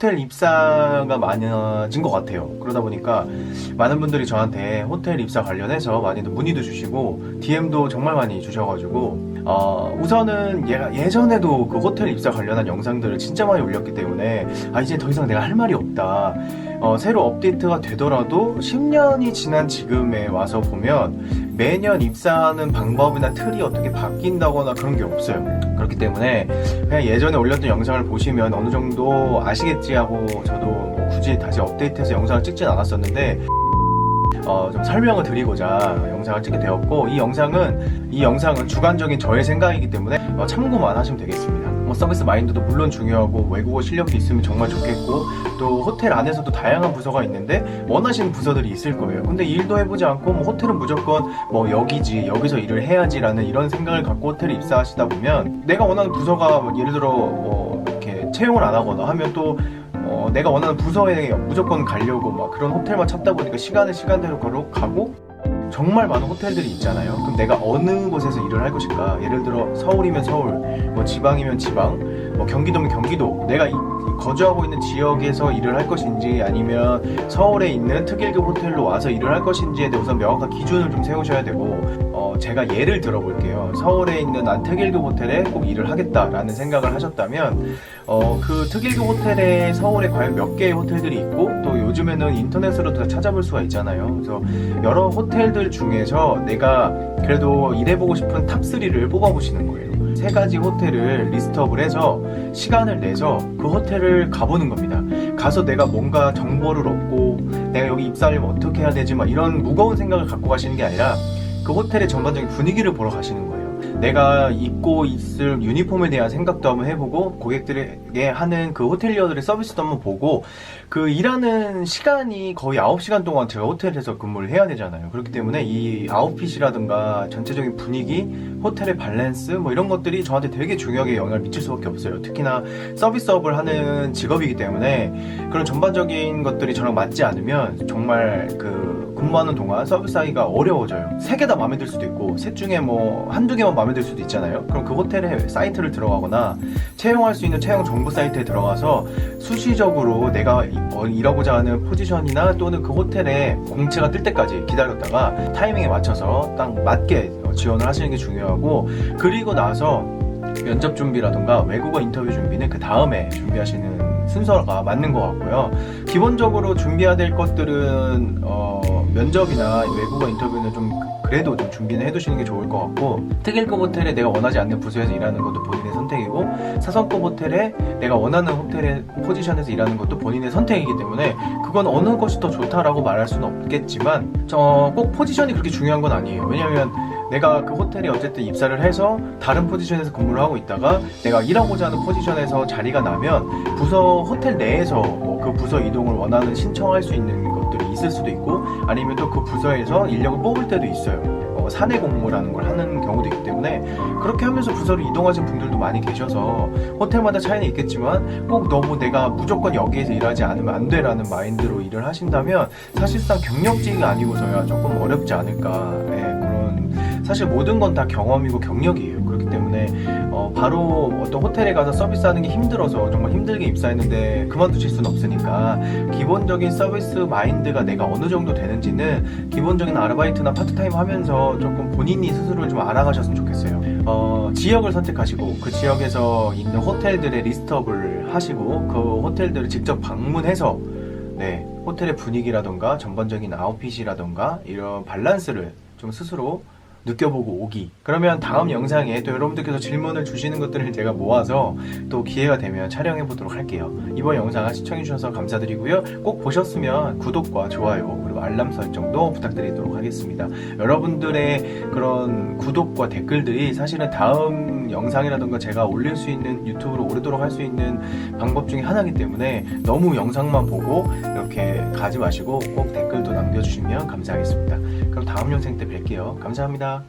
호텔 입사가 많아진 것 같아요. 그러다 보니까 많은 분들이 저한테 호텔 입사 관련해서 많이들 문의도 주시고 DM도 정말 많이 주셔가지고 어, 우선은 얘가 예전에도 그 호텔 입사 관련한 영상들을 진짜 많이 올렸기 때문에 아 이제 더 이상 내가 할 말이 없다. 어, 새로 업데이트가 되더라도 10년이 지난 지금에 와서 보면 매년 입사하는 방법이나 틀이 어떻게 바뀐다거나 그런 게 없어요. 그렇기 때문에 그냥 예전에 올렸던 영상을 보시면 어느 정도 아시겠지 하고 저도 뭐 굳이 다시 업데이트해서 영상을 찍진 않았었는데 어, 좀 설명을 드리고자 영상을 찍게 되었고 이 영상은 이 영상은 주관적인 저의 생각이기 때문에 어, 참고만 하시면 되겠습니다. 뭐 서비스 마인드도 물론 중요하고 외국어 실력이 있으면 정말 좋겠고 또 호텔 안에서도 다양한 부서가 있는데 원하시는 부서들이 있을 거예요. 근데 일도 해보지 않고 뭐 호텔은 무조건 뭐 여기지 여기서 일을 해야지라는 이런 생각을 갖고 호텔에 입사하시다 보면 내가 원하는 부서가 뭐 예를 들어 뭐 이렇게 채용을 안 하거나 하면 또 어, 내가 원하는 부서에 무조건 가려고 막 그런 호텔만 찾다 보니까 시간을 시간대로 가고 정말 많은 호텔들이 있잖아요. 그럼 내가 어느 곳에서 일을 할 것인가? 예를 들어 서울이면 서울, 뭐 지방이면 지방, 뭐 경기도면 경기도. 내가 이- 거주하고 있는 지역에서 일을 할 것인지 아니면 서울에 있는 특일급 호텔로 와서 일을 할 것인지에 대해 우선 명확한 기준을 좀 세우셔야 되고 어, 제가 예를 들어볼게요. 서울에 있는 난 특일급 호텔에 꼭 일을 하겠다라는 생각을 하셨다면 어, 그 특일급 호텔에 서울에 과연 몇 개의 호텔들이 있고 또 요즘에는 인터넷으로도 다 찾아볼 수가 있잖아요. 그래서 여러 호텔들 중에서 내가 그래도 일해보고 싶은 탑3를 뽑아보시는 거예요. 세 가지 호텔을 리스트업을 해서 시간을 내서 그 호텔을 가보는 겁니다. 가서 내가 뭔가 정보를 얻고 내가 여기 입사하려면 어떻게 해야 되지 막 이런 무거운 생각을 갖고 가시는 게 아니라 그 호텔의 전반적인 분위기를 보러 가시는 거예요. 내가 입고 있을 유니폼에 대한 생각도 한번 해보고 고객들에게 하는 그 호텔리어들의 서비스도 한번 보고 그 일하는 시간이 거의 9시간 동안 제가 호텔에서 근무를 해야 되잖아요. 그렇기 때문에 이 아웃핏이라든가 전체적인 분위기, 호텔의 밸런스 뭐 이런 것들이 저한테 되게 중요하게 영향을 미칠 수밖에 없어요. 특히나 서비스업을 하는 직업이기 때문에 그런 전반적인 것들이 저랑 맞지 않으면 정말 그 근무하는 동안 서비스하기가 어려워져요. 세 개 다 마음에 들 수도 있고 셋 중에 뭐 한두 개만 마음에 들 수도 있잖아요. 그럼 그 호텔의 사이트를 들어가거나 채용할 수 있는 채용 정보 사이트에 들어가서 수시적으로 내가 이- 어, 일하고자 하는 포지션이나 또는 그 호텔에 공채가 뜰 때까지 기다렸다가 타이밍에 맞춰서 딱 맞게 어, 지원을 하시는 게 중요하고 그리고 나서 면접 준비라든가 외국어 인터뷰 준비는 그 다음에 준비하시는 순서가 맞는 것 같고요. 기본적으로 준비해야 될 것들은 어, 면접이나 외국어 인터뷰는 좀 그래도 좀 준비는 해두시는 게 좋을 것 같고 특일급 호텔에 내가 원하지 않는 부서에서 일하는 것도 본인의 선택이고 사성급 호텔에 내가 원하는 호텔의 포지션에서 일하는 것도 본인의 선택이기 때문에 그건 어느 것이 더 좋다라고 말할 수는 없겠지만 저꼭 포지션이 그렇게 중요한 건 아니에요. 왜냐하면 내가 그 호텔에 어쨌든 입사를 해서 다른 포지션에서 근무를 하고 있다가 내가 일하고자 하는 포지션에서 자리가 나면 부서 호텔 내에서 뭐 그 부서 이동을 원하는 신청할 수 있는 것들이 있을 수도 있고 아니면 또 그 부서에서 인력을 뽑을 때도 있어요. 어, 사내 공모라는 걸 하는 경우도 있기 때문에 그렇게 하면서 부서를 이동하신 분들도 많이 계셔서 호텔마다 차이는 있겠지만 꼭 너무 내가 무조건 여기에서 일하지 않으면 안 돼라는 마인드로 일을 하신다면 사실상 경력직이 아니고서야 조금 어렵지 않을까 예, 사실 모든 건 다 경험이고 경력이에요. 그렇기 때문에 어, 바로 어떤 호텔에 가서 서비스하는 게 힘들어서 정말 힘들게 입사했는데 그만두실 수는 없으니까 기본적인 서비스 마인드가 내가 어느 정도 되는지는 기본적인 아르바이트나 파트타임 하면서 조금 본인이 스스로를 좀 알아가셨으면 좋겠어요. 어, 지역을 선택하시고 그 지역에서 있는 호텔들의 리스트업을 하시고 그 호텔들을 직접 방문해서 네, 호텔의 분위기라던가 전반적인 아웃핏이라던가 이런 밸런스를 좀 스스로 느껴보고 오기. 그러면 다음 영상에 또 여러분들께서 질문을 주시는 것들을 제가 모아서 또 기회가 되면 촬영해 보도록 할게요. 이번 영상 시청해 주셔서 감사드리고요. 꼭 보셨으면 구독과 좋아요 그리고 알람 설정도 부탁드리도록 하겠습니다. 여러분들의 그런 구독과 댓글들이 사실은 다음 영상이라던가 제가 올릴 수 있는 유튜브로 오르도록 할 수 있는 방법 중에 하나이기 때문에 너무 영상만 보고 이렇게 가지 마시고 꼭 댓글도 남겨주시면 감사하겠습니다. 그럼 다음 영상 때 뵐게요. 감사합니다.